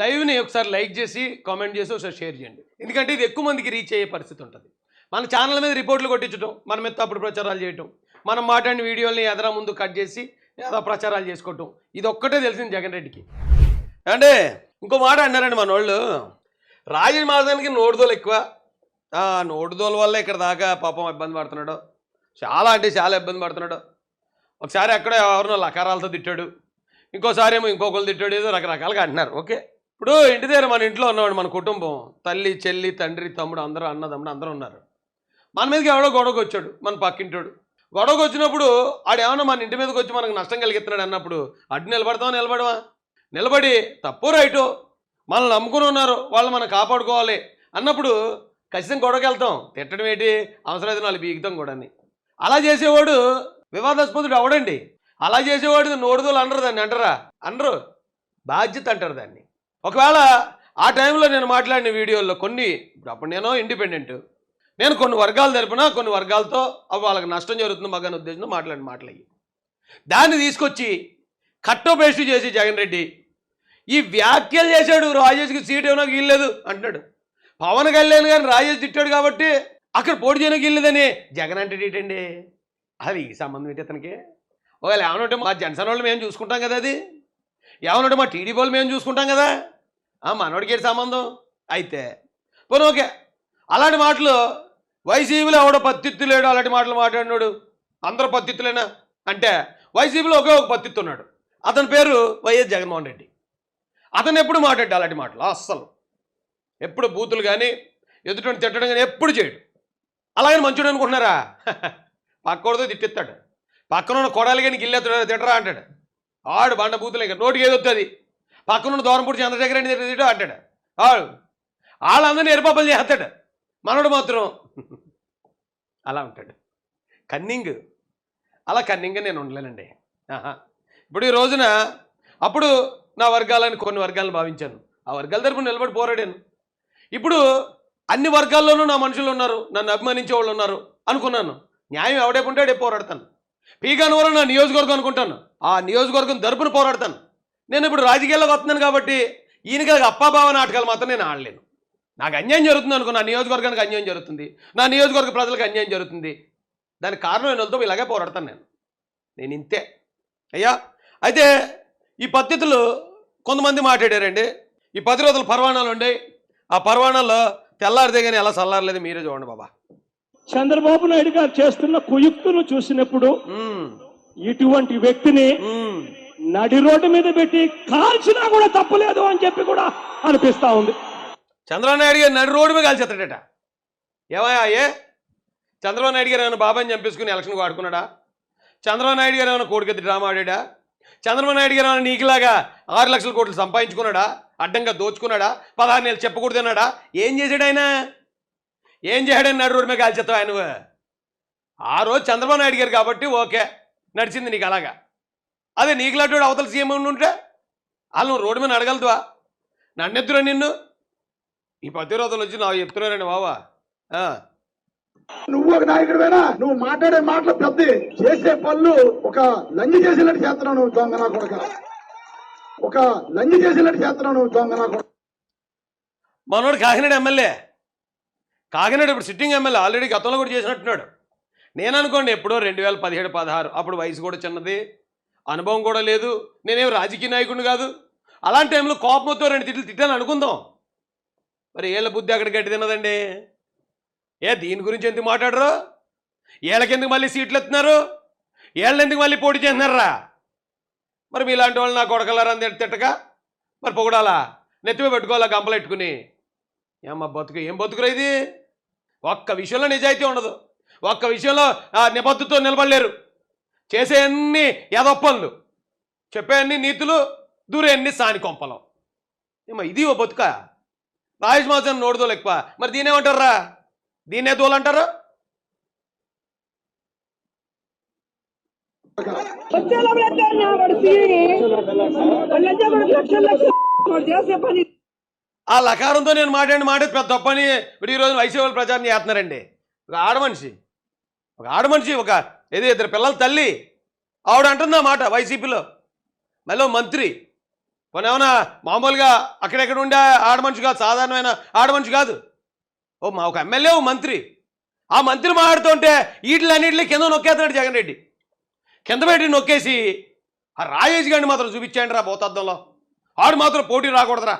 లైవ్ని ఒకసారి లైక్ చేసి కామెంట్ చేసి ఒకసారి షేర్ చేయండి. ఎందుకంటే ఇది ఎక్కువ మందికి రీచ్ అయ్యే పరిస్థితి ఉంటుంది. మన ఛానల్ మీద రిపోర్ట్లు కొట్టించడం మన మీద తప్పుడు ప్రచారాలు చేయటం మనం మాట్లాడిన వీడియోల్ని ఎదరా ముందు కట్ చేసి ఏదో ప్రచారాలు చేసుకోవటం ఇది ఒక్కటే తెలిసింది జగన్ రెడ్డికి. అంటే ఇంకో మాట అన్నారండి మన వాళ్ళు రాజన్ మాసానికి నోటుదోలు ఎక్కువ. నోటుదోలు వల్ల ఇక్కడ దాకా పాపం ఇబ్బంది పడుతున్నాడు. చాలా అంటే చాలా ఇబ్బంది పడుతున్నాడు. ఒకసారి ఎక్కడో ఎవరినో లకారాలతో తిట్టాడు. ఇంకోసారి ఏమో ఇంకొకరు తిట్టాడు ఏదో రకరకాలుగా అంటున్నారు. ఓకే? ఇప్పుడు ఇంటి దగ్గర మన ఇంట్లో ఉన్నవాడు మన కుటుంబం తల్లి చెల్లి తండ్రి తమ్ముడు అందరూ అన్నదమ్ముడు అందరూ ఉన్నారు. మన మీదకి ఎవడో గొడవకు వచ్చాడు మన పక్కింటోడు. గొడవకు వచ్చినప్పుడు ఆడేమన్నా మన ఇంటి మీదకి వచ్చి మనకు నష్టం కలిగిస్తున్నాడు అన్నప్పుడు అడ్డు నిలబడతావా నిలబడవా? నిలబడి తప్పు రైటు. మనల్ని నమ్ముకుని ఉన్నారు వాళ్ళు మనం కాపాడుకోవాలి అన్నప్పుడు ఖచ్చితంగా గొడవకి వెళ్తాం. తిట్టడం ఏంటి? అవసరమైతే వాళ్ళు బీగుతాం కూడా అలా చేసేవాడు వివాదాస్పదుడు అవడండి అలా చేసేవాడు నోడుదోలు అనరు దాన్ని అంటారా? అనరు. బాధ్యత అంటారు దాన్ని. ఒకవేళ ఆ టైంలో నేను మాట్లాడిన వీడియోల్లో కొన్ని ఇప్పుడు అప్పుడు నేను ఇండిపెండెంట్ నేను కొన్ని వర్గాలు తరపున కొన్ని వర్గాలతో వాళ్ళకి నష్టం జరుగుతుంది మగన ఉద్దేశంతో మాట్లాడిన మాటలయ్యి. దాన్ని తీసుకొచ్చి కట్టోపేస్ట్ చేసి జగన్ రెడ్డి ఈ వ్యాఖ్యలు చేశాడు రాజేష్కి సీట్ ఏమైనా గీయలేదు అంటున్నాడు. పవన్ కళ్యాణ్ గారిని రాజేష్ తిట్టాడు కాబట్టి అక్కడ పోటీ చేయడానికి గీయలేదని జగన్ అంటే ఏంటండి? అది ఈ సంబంధం ఏంటి అతనికి? ఒకవేళ ఏమనంటే మా జనసేన వాళ్ళు మేము చూసుకుంటాం కదా అది. ఏమనంటే మా టీడీపీ వాళ్ళు మేము చూసుకుంటాం కదా. మనోడికి ఏంటి సంబంధం? అయితే. పోనీ ఓకే. అలాంటి మాటలు వైసీపీలో ఎవడో పత్తిత్తు లేడు అలాంటి మాటలు మాట్లాడినాడు అందరూ పత్తిత్తులేనా? అంటే వైసీపీలో ఒకే ఒక పత్తిత్తు ఉన్నాడు. అతని పేరు వైఎస్ జగన్మోహన్ రెడ్డి. అతను ఎప్పుడు మాట్లాడు అలాంటి మాటలు? అస్సలు. ఎప్పుడు బూతులు కానీ ఎదుటి తిట్టడం కానీ ఎప్పుడు చేయడు. అలాగని మంచుడు అనుకుంటున్నారా? పక్కడితో తిట్టిస్తాడు. పక్కన ఉన్న కొడాలి కానీ గిల్లెత్తడు తిట్టరా అంటాడు. ఆడు బండ బూతులు ఇంకా. నోటికి ఏది వస్తుంది పక్కన దూరంపూడి చంద్రశేఖర్ రెడ్డి తిట్ట అంటాడు. వాడు వాళ్ళందరినీ ఎరుపాపలు చేస్తాడు. మనోడు మాత్రం అలా ఉంటాడు. కన్నింగ్. అలా కన్నింగ్ నేను ఉండలేనండి. ఆహా. ఇప్పుడు ఈ రోజున అప్పుడు నా వర్గాలని కొన్ని వర్గాలను భావించాను. ఆ వర్గాల తరపున నిలబడి పోరాడాను. ఇప్పుడు అన్ని వర్గాల్లోనూ నా మనుషులు ఉన్నారు నన్ను అభిమానించే వాళ్ళు ఉన్నారు అనుకున్నాను. న్యాయం ఎవడేకుంటే అడే పోరాడతాను. పీగానవరం నా నియోజకవర్గం అనుకుంటాను. ఆ నియోజకవర్గం తరపున పోరాడతాను. నేను ఇప్పుడు రాజకీయాల్లోకి వస్తున్నాను కాబట్టి ఈయనకి అప్పాబావ నాటకాలు మాత్రం నేను ఆడలేను. నాకు అన్యాయం జరుగుతుంది అనుకో నా నియోజకవర్గానికి అన్యాయం జరుగుతుంది నా నియోజకవర్గ ప్రజలకు అన్యాయం జరుగుతుంది. దానికి కారణం ఏంటో ఇలాగే పోరాడతాను నేను. నేను ఇంతే. అయ్యా అయితే ఈ పద్ధతులు కొంతమంది మాట్లాడారండి. ఈ పది రోజుల పర్వాణాలు ఉండే ఆ పర్వాణాల్లో తెల్లారితే కానీ ఎలా చల్లారలేదు మీరే చూడండి బాబా. చంద్రబాబు నాయుడు గారు చేస్తున్న కుయుక్తును చూసినప్పుడు. ఇటువంటి వ్యక్తిని. నడి రోడ్డు మీద పెట్టి కాల్చినా కూడా తప్పులేదు అని చెప్పి కూడా అనిపిస్తా ఉంది. చంద్రబాబు నాయుడు గారు నడి రోడ్డు మీద కాల్చేస్తాడట. ఏమయ్యా ఏ? చంద్రబాబు నాయుడు గారు ఏమైనా బాబాని చంపేసుకుని ఎలక్షన్ వాడుకున్నాడా? చంద్రబాబు నాయుడు గారు ఏమైనా కోడికెత్తి డ్రామా ఆడాడా? చంద్రబాబు నాయుడు గారు ఏమైనా నీకులాగా ఆరు లక్షల కోట్లు సంపాదించుకున్నాడా? అడ్డంగా దోచుకున్నాడా? పదహారు నెలలు చెప్పకూడదన్నాడా ఏం చేశాడు ఆయన? ఏం చేశాడని నడు రోడ్డు మీద కాల్చేస్తావు ఆయన నువ్వు? ఆ రోజు చంద్రబాబు నాయుడు గారు కాబట్టి ఓకే నడిచింది నీకు అలాగా. అదే నీకులాంటి అవతల సీఎం ఉంటే వాళ్ళు నువ్వు రోడ్డు మీద అడగలుగుతావా నన్నెత్తురా నిన్ను? ఈ ప్రతిరోధులు వచ్చి నాకు చెప్తున్నారండి బావా. ఆ. నువ్వు ఒక నాయకుడివేనా? నువ్వు మాట్లాడే మాటలు పెద్ద చేసే పనులు ఒక లంగి చేసినట్టు చేస్తున్నావు నువ్వు దొంగ నా కొడక. ఒక లంగి చేసినట్టు చేస్తున్నావు నువ్వు దొంగ నా కొడక. మనోడు కాకినాడ ఎమ్మెల్యే. కాకినాడ ఇప్పుడు సిట్టింగ్ ఎమ్మెల్యే ఆల్రెడీ గతంలో కూడా చేసినట్టున్నాడు. నేను అనుకోండి ఎప్పుడో రెండు వేల పదిహేడు పదహారు అప్పుడు వయసు కూడా చిన్నది. అనుభవం కూడా లేదు. నేనేం రాజకీయ నాయకుడిని కాదు. అలాంటి టైంలో కోపంతో రెండు తిట్లు తిట్టాను అనుకుందాం. మరి ఏళ్ళ బుద్ధి అక్కడ గట్టి తిన్నదండి? ఏ దీని గురించి ఎందుకు మాట్లాడరు? ఏళ్ళకెందుకు మళ్ళీ సీట్లు ఎత్తున్నారు? ఏళ్ళెందుకు మళ్ళీ పోటీ చేస్తున్నారా? మరి మీలాంటి వాళ్ళు నా కొడకలారని తిట్టక? మరి పొగడాలా? నెత్తిమే పెట్టుకోవాలా గంపలు పెట్టుకుని ఏమ్మా బతుకు ఏం బతుకురా ఇది? ఒక్క విషయంలో నిజాయితీ ఉండదు. ఒక్క విషయంలో నిబద్ధతో నిలబడలేరు. చేసే అన్ని యదొప్పలు చెప్పే అన్ని నీతులు దూరే అన్ని సాని ఏమో ఇది ఓ బతుక. రాజేష్ మాసం నోడుదో ఎక్కువ మరి దీనేమంటారా దీన్నే దోలంటారు ఆ లకారంతో నేను మాట్లాడి మాట పెద్ద తప్పని ఇప్పుడు ఈ రోజు వైసీపీ ప్రచారం చేస్తున్నారండి. ఒక ఆడ మనిషి ఒక ఆడ మనిషి ఒక ఏదో ఇద్దరు పిల్లల తల్లి? ఆవిడ అంటుంది మాట వైసీపీలో? మళ్ళీ మంత్రి. పోనేమన్నా మామూలుగా అక్కడెక్కడ ఉండే ఆడ మనిషి కాదు సాధారణమైన ఆడ మనిషి కాదు? ఓ మా ఒక ఎమ్మెల్యే ఓ మంత్రి. ఆ మంత్రి మాట్లాడుతుంటే వీటిలన్నింటినీ కింద నొక్కేస్తున్నాడు జగన్ రెడ్డి. కింద పెట్టి నొక్కేసి ఆ రాజేష్ గారిని మాత్రం చూపించాడు రా భూతద్దంలో. ఆడు మాత్రం పోటీ రాకూడదురా.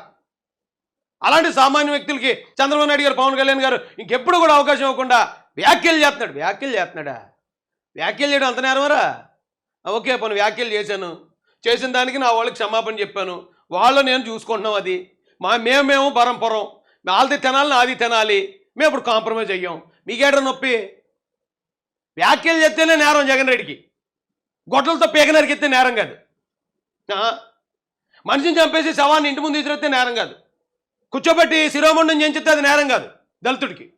అలాంటి సామాన్య వ్యక్తులకి చంద్రబాబు నాయుడు గారు పవన్ కళ్యాణ్ గారు ఇంకెప్పుడు కూడా అవకాశం ఇవ్వకుండా వ్యాఖ్యలు చేస్తున్నాడు వ్యాఖ్యలు చేస్తున్నాడా? వ్యాఖ్యలు చేయడం అంత నేరమరా ఓకే పని వ్యాఖ్యలు చేశాను. చేసిన దానికి నా వాళ్ళకి క్షమాపణ చెప్పాను. వాళ్ళు నేను చూసుకుంటున్నాం అది. మా మేము మేము పరంపరం వాళ్ళది తినాలి నాది తినాలి. మేము ఇప్పుడు కాంప్రమైజ్ అయ్యాం. మీకేట నొప్పి? వ్యాఖ్యలు చెప్తేనే నేరం జగన్ రెడ్డికి. గొడ్డలతో పీక నరికెత్తే నేరం కాదు. మనిషిని చంపేసి శవాన్ని ఇంటి ముందు తీసుకొస్తే నేరం కాదు. కూర్చోబెట్టి శిరోమండం చేయించితే అది నేరం కాదు. దళితుడికి.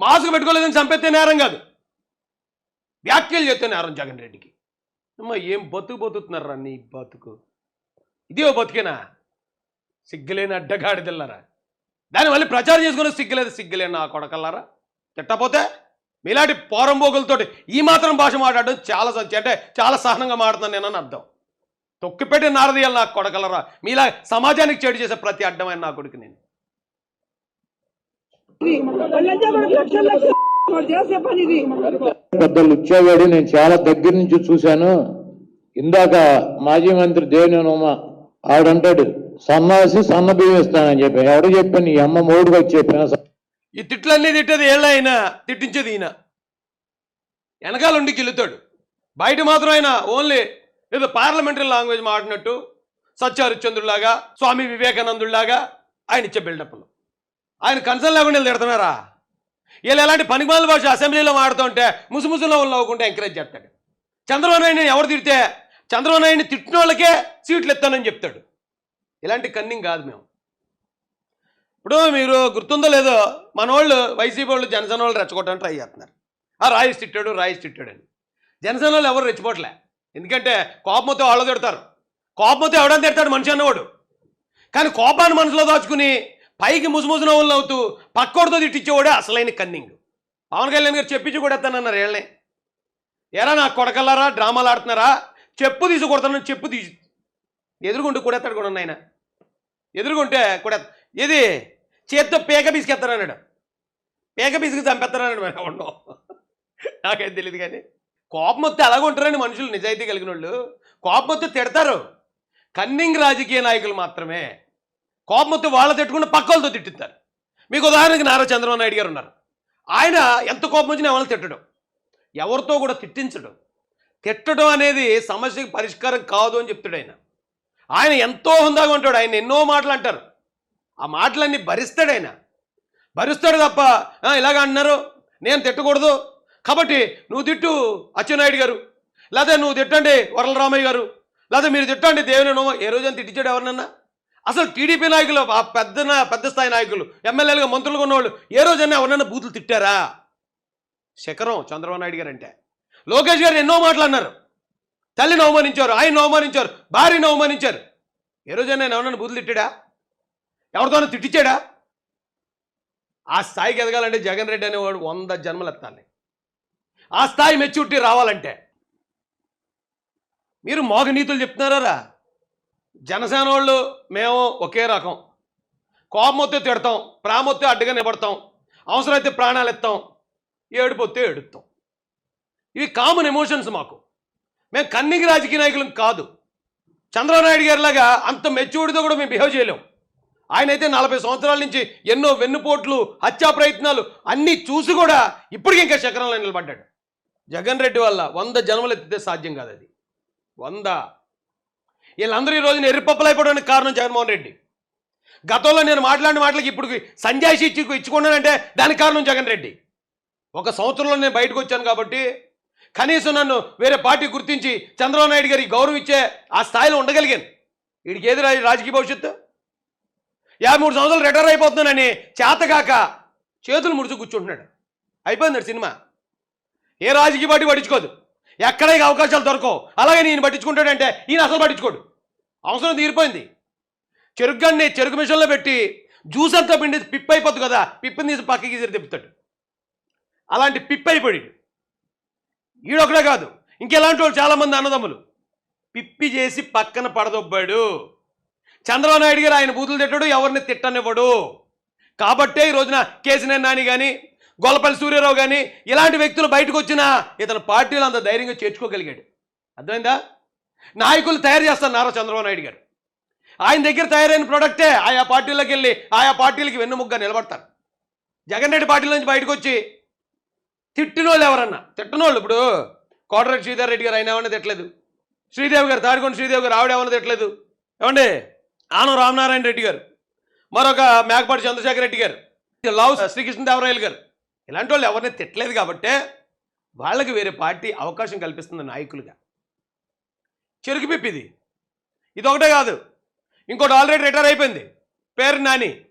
మాస్క్ పెట్టుకోలేదని చంపేస్తే నేరం కాదు. వ్యాఖ్యలు చేస్తే నేరం జగన్ రెడ్డికి. అమ్మ ఏం బతుకు బతుకుతున్నారా నీ బతుకు? ఇది ఓ బతికేనా? సిగ్గులేని అడ్డగాడిదెల్లరా దానివల్ల ప్రచారం చేసుకుని సిగ్గులేదు సిగ్గులేని నా కొడకల్లారా? తిట్టపోతే మీలాంటి పోరంబోగులతోటి ఈ మాత్రం భాష మాట్లాడడం చాలా సత్య అంటే చాలా సహనంగా మాట్లాడుతున్నాను నేనని అర్థం. తొక్కిపెట్టి నారదీయాలి నాకు కొడకలరా మీలా సమాజానికి చెడు చేసే ప్రతి అడ్డమైన నా కొడుకు నేను. వాళ్ళంతా చేసే పని ఇది నేను చాలా దగ్గర నుంచి చూశాను. ఇందాక మాజీ మంత్రి దేవినేని ఉమ ఆవిడంటాడు సన్నాసి సన్న బియ్యం ఇస్తానని చెప్పి. ఎవరు చెప్పాను ఈ అమ్మ మూడుగా చెప్పాను ఈ తిట్లన్నీ తిట్టేది ఏళ్ళ ఆయన తిట్టించేది ఈయన. వెనకాల గెలుతాడు బయట మాత్రం ఆయన ఓన్లీ ఏదో పార్లమెంటరీ లాంగ్వేజ్ మాట్లాడినట్టు సత్యహరిశ్చంద్రులాగా స్వామి వివేకానందుడిలాగా ఆయన ఇచ్చే బిల్డప్లు. ఆయన కన్సల్ లేకుండా వీళ్ళు తిడుతున్నారా? వీళ్ళు ఎలాంటి పనికిమాల భాష అసెంబ్లీలో మాడుతుంటే ముసుముసులో నవ్వుకుంటే ఎంకరేజ్ చేస్తాడు. చంద్రబాబు నాయుడిని ఎవరు తిడితే చంద్రబాబు నాయుడిని తిట్టిన వాళ్ళకే సీట్లు ఎత్తానని చెప్తాడు. ఇలాంటి కన్నింగ్ కాదు మేము. ఇప్పుడు మీరు గుర్తుందో లేదో మన వాళ్ళు వైసీపీ వాళ్ళు జనసేన వాళ్ళు రెచ్చగొట్టడానికి ట్రై చేస్తున్నారు. ఆ రాయిస్ తిట్టాడు రాయిస్ తిట్టాడు అని జనసేన వాళ్ళు ఎవరు రెచ్చిపోవట్లే ఎందుకంటే కోపంతో వాళ్ళు తిడతారు. కోపంతో ఎవడని తిడతాడు మనిషి అన్నవాడు. కానీ కోపాన్ని మనసులో దాచుకుని పైకి ముసుముసు నవ్వులు నవ్వుతూ పక్కోడితో తిట్టించేవాడే అసలైన కన్నింగ్. పవన్ కళ్యాణ్ గారు చెప్పించి కూడా ఎత్తానన్నారు ఏళ్ళని. ఎరా నా కొడకల్లారా డ్రామాలు ఆడుతున్నారా? చెప్పు తీసి కొడతాను చెప్పు తీసి. ఎదుర్కొంటూ కూడా ఎత్తాడు కూడా ఆయన ఎదురుకుంటే కూడా ఇది చేత్తో పేక బీసుకెత్తానన్నాడు పేక బీసుకు చంపేస్తానన్నాడు మరి ఉండవు నాకేం తెలియదు కానీ. కోపం వస్తే అలాగ ఉంటారండి మనుషులు నిజాయితీ కలిగిన వాళ్ళు కోపం వస్తే తిడతారు. కన్నింగ్ రాజకీయ నాయకులు మాత్రమే. కోపం వస్తే వాళ్ళ తిట్టుకుంటే పక్కలతో తిట్టిస్తారు. మీకు ఉదాహరణకి నారా చంద్రబాబు నాయుడు గారు ఉన్నారు. ఆయన ఎంత కోపం వచ్చినా ఎవరిని తిట్టడం. ఎవరితో కూడా తిట్టించడం. తిట్టడం అనేది సమస్యకి పరిష్కారం కాదు అని చెప్తాడు ఆయన. ఆయన ఎంతో హుందాగా ఉంటాడు. ఆయన ఎన్నో మాటలు అంటారు. ఆ మాటలన్నీ భరిస్తాడు ఆయన. భరిస్తాడు తప్ప "ఆ, ఇలాగ అంటున్నారు. నేను తిట్టకూడదు. కాబట్టి నువ్వు తిట్టు అచ్చెన్నాయుడు గారు. లేదా నువ్వు తిట్టండి వరలరామయ్య గారు. లేదా మీరు తిట్టండి దేవుని నోమ. ఏ రోజైనా తిట్టించాడు ఎవరినన్నా? అసలు టీడీపీ నాయకులు ఆ పెద్ద పెద్ద స్థాయి నాయకులు ఎమ్మెల్యేలుగా మంత్రులుగా ఉన్నవాళ్ళు ఏ రోజైనా ఎవరన్నా బూతులు తిట్టారా? శకరం చంద్రబాబు నాయుడు గారు అంటే లోకేష్ గారు ఎన్నో మాటలు అన్నారు. తల్లిని అవమానించారు ఆయన అవమానించారు భార్యను అవమానించారు. ఏ రోజైనా ఎవరన్నా బూతులు తిట్టాడా? ఎవరితోనో తిట్టించాడా? ఆ స్థాయికి ఎదగాలంటే జగన్ రెడ్డి అనేవాడు వంద జన్మలు ఎత్తాలి. ఆ స్థాయి మెచ్యూరిటీ రావాలంటే. మీరు మోగ నీతులు చెప్తున్నారా జనసేన వాళ్ళు మేము ఒకే రకం. కోపం వస్తే తిడతాం ప్రేమ వస్తే అడ్డుగా నిలబడతాం అవసరమైతే ప్రాణాలు ఎత్తాం ఏడిపోతే. ఏడుతాం ఇవి కామన్ ఎమోషన్స్ మాకు. మేము కన్నిగి రాజకీయ నాయకులం కాదు. చంద్రబాబు నాయుడు గారిలాగా అంత మెచ్యూర్డ్తో కూడా మేము బిహేవ్ చేయలేం. ఆయన అయితే నలభై సంవత్సరాల నుంచి ఎన్నో వెన్నుపోట్లు హత్యా ప్రయత్నాలు అన్నీ చూసి కూడా ఇప్పటికీ ఇంకా శకరంలో నిలబడ్డాడు. జగన్ రెడ్డి వల్ల వంద జన్మలు ఎత్తితే సాధ్యం కాదు అది. వంద. వీళ్ళందరూ ఈ రోజున అయిపోవడానికి కారణం జగన్మోహన్ రెడ్డి. గతంలో నేను మాట్లాడిన మాటలకి ఇప్పుడు సంజాయిషి ఇచ్చి ఇచ్చుకున్నానంటే దానికి కారణం జగన్ రెడ్డి. ఒక సంవత్సరంలో నేను బయటకు వచ్చాను కాబట్టి కనీసం నన్ను వేరే పార్టీ గుర్తించి చంద్రబాబు నాయుడు గారికి గౌరవం ఇచ్చే ఆ స్థాయిలో ఉండగలిగాను. వీడికి ఏది రాజకీయ భవిష్యత్తు? యాభై మూడు సంవత్సరాలు రిటైర్ అయిపోతున్నానని చేతగాక చేతులు ముడుచు కూర్చుంటున్నాడు. అయిపోయింది సినిమా. ఏ రాజకీయ పార్టీ పట్టించుకోదు. ఎక్కడ ఇక అవకాశాలు దొరకవు. అలాగే నేను పట్టించుకుంటాడంటే ఈయన అసలు పట్టించుకోడు. అవసరం తీరిపోయింది. చెరుకు చెరుకు మిషన్లో పెట్టి జ్యూస్ అంతా పిండి పిప్ అయిపోద్ది కదా పిప్పిని తీసి పక్కకి తీసి తిప్పుతాడు. అలాంటి పిప్ అయిపోయాడు. ఈడొకడే కాదు ఇంకెలాంటి వాళ్ళు చాలామంది అన్నదమ్ములు. పిప్పి చేసి పక్కన పడదొబ్బాడు. చంద్రబాబు నాయుడు గారు ఆయన బూతులు తిట్టడు ఎవరిని తిట్టనివ్వడు. కాబట్టే ఈ రోజున కేసీఆర్ నాని కానీ గొల్లపల్లి సూర్యారావు కానీ ఇలాంటి వ్యక్తులు బయటకు వచ్చినా ఇతను పార్టీలు అంత ధైర్యంగా చేర్చుకోగలిగాడు. అర్థమైందా? నాయకులు తయారు చేస్తారు నారా చంద్రబాబు నాయుడు గారు. ఆయన దగ్గర తయారైన ప్రోడక్టే ఆయా పార్టీలోకి వెళ్ళి ఆయా పార్టీలకి వెన్నుముగ్గా నిలబడతారు. జగన్ రెడ్డి పార్టీల నుంచి బయటకు వచ్చి తిట్టినోళ్ళు ఎవరన్నా? తిట్టనోళ్ళు ఇప్పుడు కోటరెడ్డి శ్రీధర్ రెడ్డి గారు ఆయన ఏమన్నా తిట్టలేదు? శ్రీదేవి గారు తాడికొండ శ్రీదేవి గారు ఆవిడ ఏమన్నా తిట్టలేదు? ఏమండి? ఆనం రామనారాయణ రెడ్డి గారు. మరొక మేకపాటి చంద్రశేఖర రెడ్డి గారు. లావు శ్రీకృష్ణదేవరాయలు గారు. ఇలాంటి వాళ్ళు ఎవరిని తిట్టలేదు కాబట్టే వాళ్ళకి వేరే పార్టీ అవకాశం కల్పిస్తుంది నాయకులుగా. చెరుకు పిప్పి ఇది. ఇదొకటే ఒకటే కాదు. ఇంకోటి ఆల్రెడీ రిటైర్ అయిపోయింది. పేరు నాని.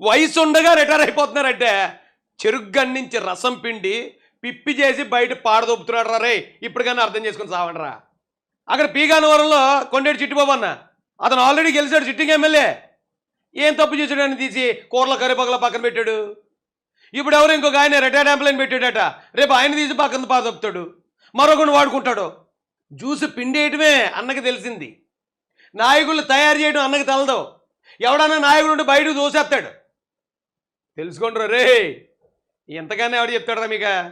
వయసు ఉండగా రిటైర్ అయిపోతున్నారంటే చెరుకు నుంచి రసం పిండి పిప్పి చేసి బయట పాడదొప్పుతున్నాడు రా రే. ఇప్పటికైనా అర్థం చేసుకుని సావండి అక్కడ పీగానవరంలో కొండేటి చిట్టుబాబు అన్న. అతను ఆల్రెడీ గెలిచాడు సిట్టింగ్ ఎమ్మెల్యే. ఏం తప్పు చేసాడని తీసి కూరల కరిపగల పక్కన పెట్టాడు? ఇప్పుడు ఎవరు ఇంకొక ఆయన రిటైర్డ్ ఎంప్లాయన్ పెట్టాడట? రేపు ఆయన తీసి పక్కన పాదొప్తాడు మరొకడు వాడుకుంటాడు. జ్యూస్ పిండేయటమే అన్నకి తెలిసింది. నాయకులు తయారు చేయడం అన్నకి తెలదు. ఎవడన్నా నాయకుడు ఉంటే బయటకు దోసేస్తాడు తెలుసుకుంటారు రే. ఎంతగానే ఎవడు చెప్తాడరా మీకు?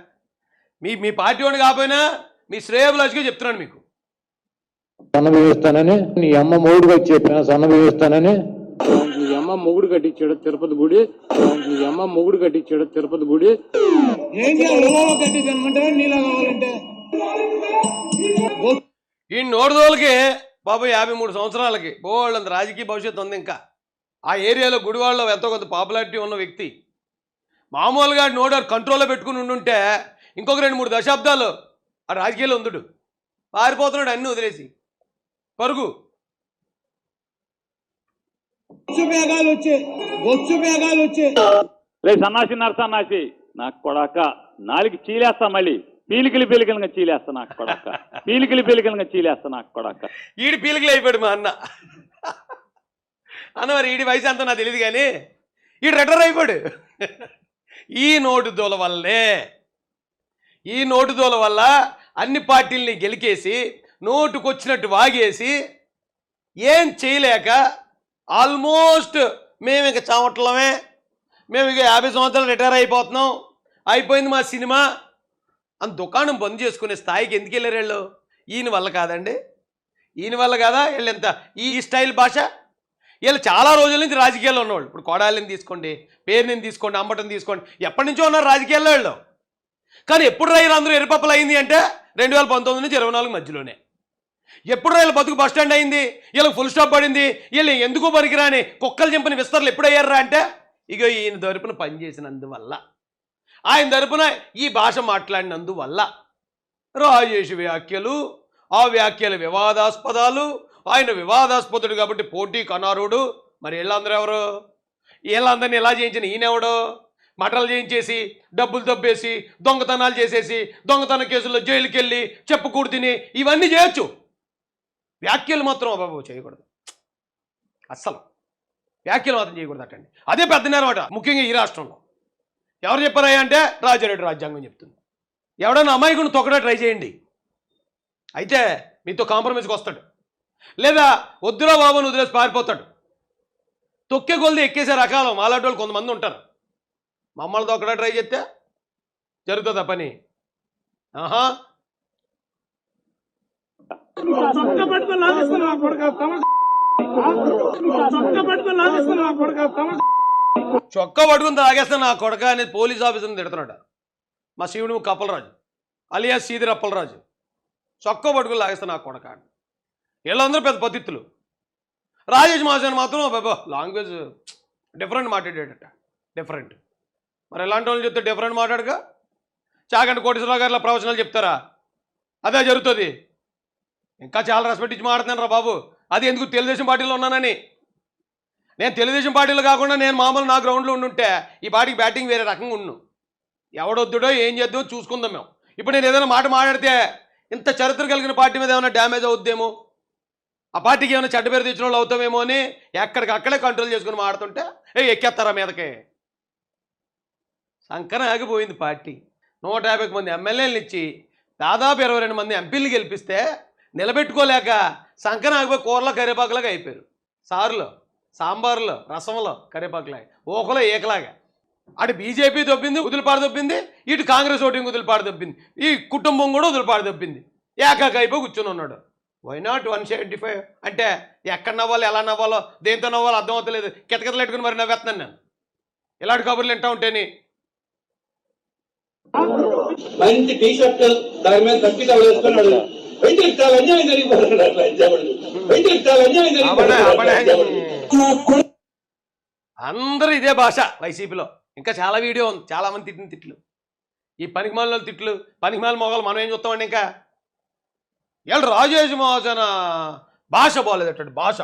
మీ మీ పార్టీ వాడిని కాకపోయినా మీ శ్రేయబులాజ్గా చెప్తున్నాను మీకు. సన్నబిగిస్తానని నీ అమ్మ మొగుడు వచ్చి చెప్పిన సన్నబిగిస్తానని అమ్మ మొగుడు కట్టించాడు తిరుపతి గుడి. నీ అమ్మ మొగుడు కట్టించాడు తిరుపతి గుడి. ఈ నోడుదోలకి బాబు యాభై మూడు సంవత్సరాలకి బోళ్ళంత రాజకీయ భవిష్యత్తు ఉంది ఇంకా. ఆ ఏరియాలో గుడివాడలో ఎంతో కొంత పాపులారిటీ ఉన్న వ్యక్తి. మామూలుగా నోడర్ కంట్రోల్లో పెట్టుకుని ఉండుంటే ఇంకొక రెండు మూడు దశాబ్దాలు ఆ రాజకీయాల్లో ఉందుడు పారిపోతున్నాడు అన్ని వదిలేసి. పరుగు. రే సన్నాసి నరసన్నాసి నాకు కొడాక. నాలుగు చీలేస్తా మళ్ళీ. పీలికిలి పీలికలుగా చీలేస్తా నాకు కొడాక. పీలికిలి పీలికలుగా చీలేస్తా నాకు కొడాక. ఈడి పీలికలు అయిపోయాడు మా అన్న. అన్న మరి ఈడి వయసు అంతా నాకు తెలియదు కానీ ఈడు రిటైర్ అయిపోయాడు. ఈ నోటు దోల వల్లే ఈ నోటు దోల వల్ల అన్ని పార్టీల్ని గెలికేసి నోటుకొచ్చినట్టు వాగేసి ఏం చేయలేక ఆల్మోస్ట్ మేము ఇక చావట్లమే. మేము ఇక యాభై సంవత్సరాలు రిటైర్ అయిపోతున్నాం. అయిపోయింది మా సినిమా. అని దుకాణం బంద్ చేసుకునే స్థాయికి ఎందుకు వెళ్ళారు వీళ్ళు? ఈయన వల్ల కాదండి. ఈయన వల్ల కాదా? వీళ్ళు ఎంత? ఈ స్టైల్ భాష? వీళ్ళు చాలా రోజుల నుంచి రాజకీయాల్లో ఉన్నవాళ్ళు. ఇప్పుడు కోడాలిని తీసుకోండి పేరుని తీసుకోండి అంబటం తీసుకోండి. ఎప్పటి నుంచో ఉన్నారు రాజకీయాల్లో వీళ్ళు. కానీ ఎప్పుడు రైలు అందరూ ఎరుపప్పలు అయింది అంటే రెండు వేల పంతొమ్మిది నుంచి ఇరవై నాలుగు మధ్యలోనే. ఎప్పుడు రైలు బతుకు బస్ స్టాండ్ అయింది? వీళ్ళకి ఫుల్ స్టాప్ పడింది. వీళ్ళు ఎందుకు పనికిరాని? కుక్కలు చింపిన విస్తరలు ఎప్పుడయ్యారా అంటే? ఇక ఈయన తరపున పనిచేసినందువల్ల ఆయన తరపున ఈ భాష మాట్లాడినందువల్ల. రాజేష్ వ్యాఖ్యలు ఆ వ్యాఖ్యలు వివాదాస్పదాలు ఆయన వివాదాస్పదుడు కాబట్టి పోటీ కనారుడు. మరి వీళ్ళందరూ ఎవరు? వీళ్ళందరినీ ఎలా చేయించిన? ఈయనెవడు మటలు చేయించేసి డబ్బులు దబ్బేసి దొంగతనాలు చేసేసి దొంగతన కేసుల్లో జైలుకెళ్ళి చెప్పుకూడు తిని ఇవన్నీ చేయొచ్చు. వ్యాఖ్యలు మాత్రం అబాబు చేయకూడదు. అస్సలు. వ్యాఖ్యలు మాత్రం చేయకూడదు అటండి అదే పెద్ద నేరమాట. ముఖ్యంగా ఈ రాష్ట్రంలో. ఎవరు చెప్పారయ్యా అంటే రాజారెడ్డి రాజ్యాంగం చెప్తుంది. ఎవడన్నా అమాయకుని తొక్కడా ట్రై చేయండి. అయితే మీతో కాంప్రమైజ్కి వస్తాడు. లేదా వద్దురా బాబుని వదిలేసి పారిపోతాడు. తొక్కే కొలది ఎక్కేసే రకాలు మాలాంటి వాళ్ళు కొంతమంది ఉంటారు. మమ్మల్ని తొక్కడా ట్రై చేస్తే జరుగుతుందా పని? ఆహా చొక్కా పట్టుకుని తాగేస్తాను నా కొడక అనేది పోలీస్ ఆఫీసర్ని తిడుతున్నాడు మా శివుడు కప్పలరాజు. అలియా సీదిర అప్పలరాజు. చొక్క పట్టుకుని లాగేస్తాను నా కొడక అని. వీళ్ళందరూ పెద్ద పతిత్తులు రాజేష్ మాసాన్ మాత్రం బాబా లాంగ్వేజ్ డిఫరెంట్ మాట్లాడేటట. డిఫరెంట్. మరి ఎలాంటి వాళ్ళు చెప్తే డిఫరెంట్ మాట్లాడక చాగంటి కోటేశ్వరరావు గారిలో ప్రవచనాలు చెప్తారా? అదే జరుగుతుంది. ఇంకా చాలా రెస్పెక్ట్ ఇచ్చి మాట్లాడుతున్నాను రా బాబు. అది ఎందుకు తెలుగుదేశం పార్టీలో ఉన్నానని? నేను తెలుగుదేశం పార్టీలో కాకుండా నేను మామూలు నా గ్రౌండ్లో ఉండుంటే ఈ పార్టీకి బ్యాటింగ్ వేరే రకంగా ఉండు. ఎవడొద్దుడో ఏం చేద్దామో చూసుకుందాం మేము. ఇప్పుడు నేను ఏదైనా మాట మాట్లాడితే ఇంత చరిత్ర కలిగిన పార్టీ మీద ఏమైనా డ్యామేజ్ అవుద్దేమో? ఆ పార్టీకి ఏమైనా చెడ్డ పేరు తెచ్చిన వాళ్ళు అవుతామేమో అని ఎక్కడికక్కడే కంట్రోల్ చేసుకుని మాడుతుంటే ఏ ఎక్కేస్తారా మీదకి? సంకన ఆగిపోయింది పార్టీ. నూట యాభై మంది ఎమ్మెల్యేలు ఇచ్చి దాదాపు ఇరవై రెండు మంది ఎంపీలు గెలిపిస్తే నిలబెట్టుకోలేక సంకన ఆగిపోయి కూరల కరివేపాకులాగా అయిపోయారు. సారులో సాంబార్లో రసంలో కరివేపాకులాగా. ఓకలో ఏకలాగా. అటు బీజేపీ దొబ్బింది వదిలిపాడు దొబ్బింది ఇటు కాంగ్రెస్ ఓటింగ్ వదిలిపాడు దొబ్బింది ఈ కుటుంబం కూడా వదిలిపాడు దొబ్బింది. ఏకాక అయిపోయి కూర్చొని ఉన్నాడు. Why not one seventy five అంటే ఎక్కడ నవ్వాలో ఎలా నవ్వాలో దేంతో నవ్వాలో అర్థం అవుతలేదు. కితకితలు పెట్టుకుని మరి నవ్వేస్తున్నాను నేను. ఇలాంటి కబుర్లు వింటా ఉంటేని. మంచి టీ షర్ట్ దాని మీద అన్యాయం జరిగిపోతున్నాడు అట్లా అన్యాయం. జరిగిపోతున్నాడు అందరూ ఇదే భాష వైసీపీలో. ఇంకా చాలా వీడియో ఉంది. చాలా మంది తిట్టిన తిట్లు. ఈ పనికిమాల తిట్లు పనికిమాల మొగలు మనం ఏం చూస్తామండి ఇంకా? వీళ్ళు రాజేష్ మహాజన భాష బాగాలేదట భాష.